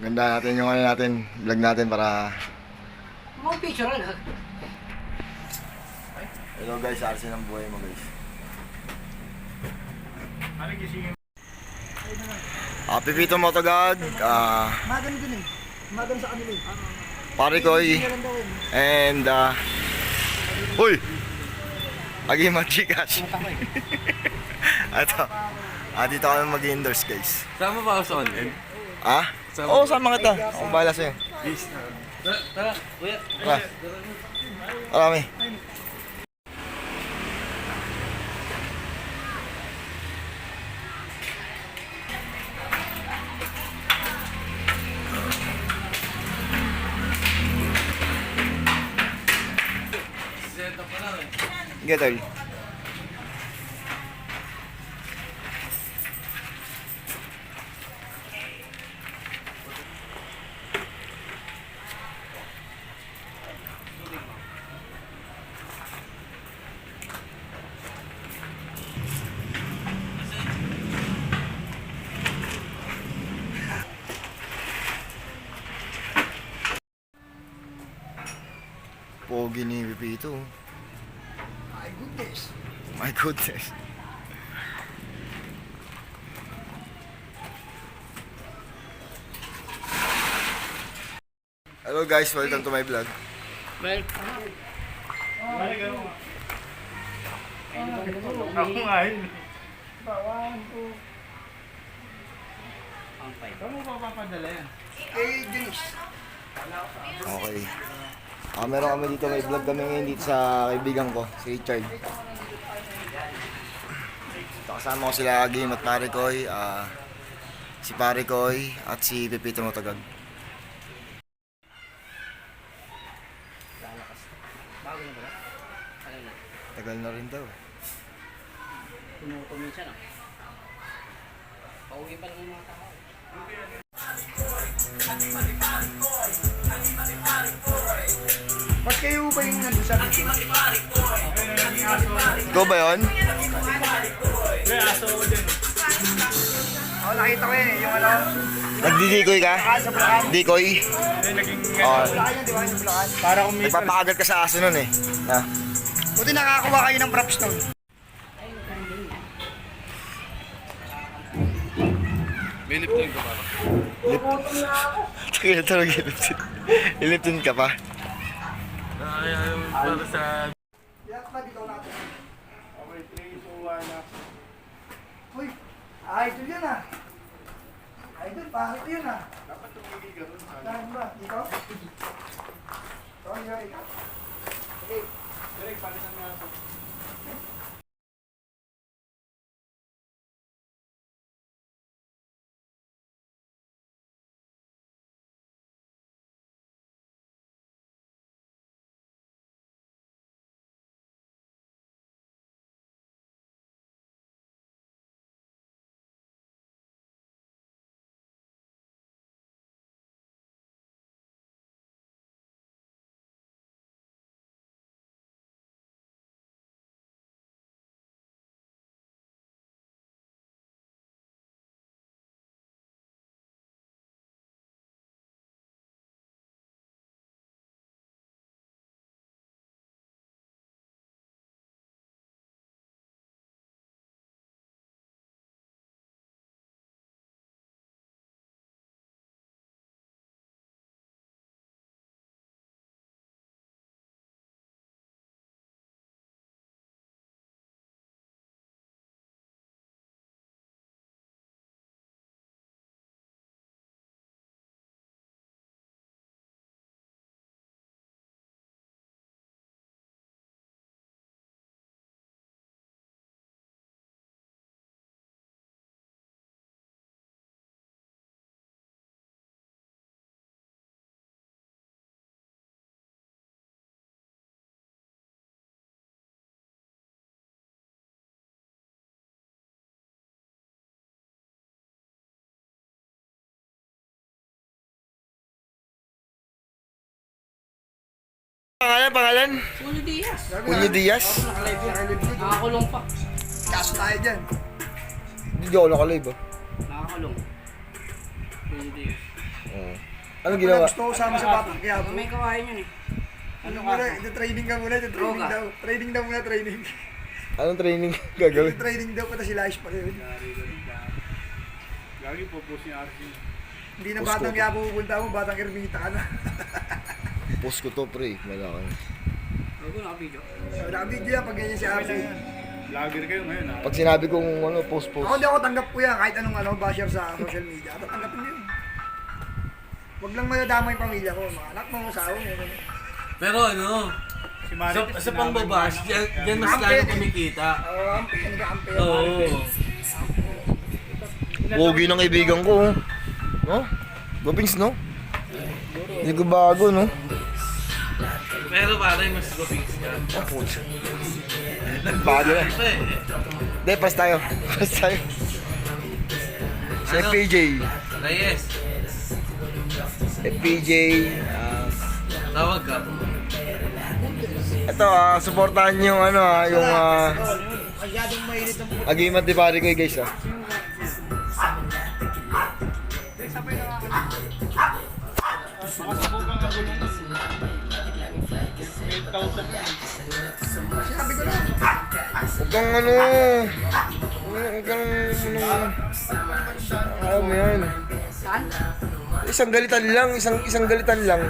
Ganda natin yung ano natin, vlog natin para... Mga picture na. Hello guys, arsi ng buhay mo guys. Ah, Pipito Motogag, ah, Magano dun eh. Magano sa kanila eh. Parikoy, Meron daw eh. and ah... Uy! Agima Gcash. Ito. Ah, dito kami mag-endorse guys. Sama ba ako sa online? Ah? Oo, oh, sama kita. Akong bahala sa'yo. Tara, tara, kuya. Tara. Lang eh. Get oil. Pogi ni Pipito. My goodness. My goodness. Hello guys, welcome to my vlog. Well, Ako nga yun. Bawan ko. Papapadala yan? Kay Denise. Okay. Ah, meron kami dito, may vlog kami ngayon dito sa kaibigan ko, si Richard. Ito, kasama ko sila Game at Parikoy, ah, si Parikoy at si Pepito Motagag. bago na ba? Na? Tagal na rin daw. Tumuto minsan ah. Pauwi pa lang yung mga tao. Ba't kayo ba yung nandun sa video? Ikaw ba yun? May aso ko din. Oo, nakita ko yun eh. Yung ano, Nagdidikoy ka? sa Bulacan. Dikoy? May naging Oh, Bulacan yan, di ba? Yung Bulacan. para kumitas. nagpapakagat ka sa aso nun eh. Ah. Buti nakakuha kayo ng props nun. May lip drink ka pa ba? Kaya talaga iliptin. Iliptin ka pa. Ay, ay, para sa... Yak pa, dito natin. Okay, 3, 2, 1 na. Uy, idol yan ah. Idol, pangit yun ah. Dapat tumigil ka rin. Saan ba? Dito? Ito, yun, ikaw. Okay. Direk, palitan mo aso. Pangalan, pangalan? Julio Diaz. Julio Diaz? Nakakulong pa. Kaso tayo dyan. Hindi ako nakalive ah. Nakakulong. Julio Diaz. Oo. Ano ginawa? Gusto ko sama sa batang kaya po. May kawain yun eh. Ano muna, ito training ka muna, ito training daw. Training daw muna, training. Anong training gagawin? training daw, pata sila ayos pa rin. Gagi po po si RC. Hindi na batang kaya pupunta mo, batang ermita ka na. Post ko to, pre. Malaki. Huwag ko nakabidyo. Naka-video yan pag ganyan si Arsi. Vlogger kayo ngayon ha. Pag sinabi kong ano, post, Ako hindi ako tanggap po yan, kahit anong ano, basher sa social media. Tatanggapin yun. Huwag lang madadama yung pamilya ko, mga anak mo, asawa mo. Pero ano, Si sa, Marites. sa pangbabash, dyan, dyan mas lalo kumikita. Oo, ampi, ano ka, ampi. Oo. Pogi ng kaibigan ko, oh. No? Gopings, no? Hindi ko bago, no? Pero pare, mas gupings ka. Oh, putya. Bago na. Ito eh. Hindi, pas tayo. Pas tayo. Sa Ano? FPJ. Reyes, FPJ. ah, tawag ka. ito, ah, supportahan niyo yung ano, ah, yung ah, Masyadong mainit ang puto. agimat ni pare ko, eh, guys, ah. Makasabog ang gulong. 8,000. Sinabi ko lang. Huwag kang ano, huwag kang ano, ayaw mo yan. Saan? Isang galitan lang, isang isang galitan lang.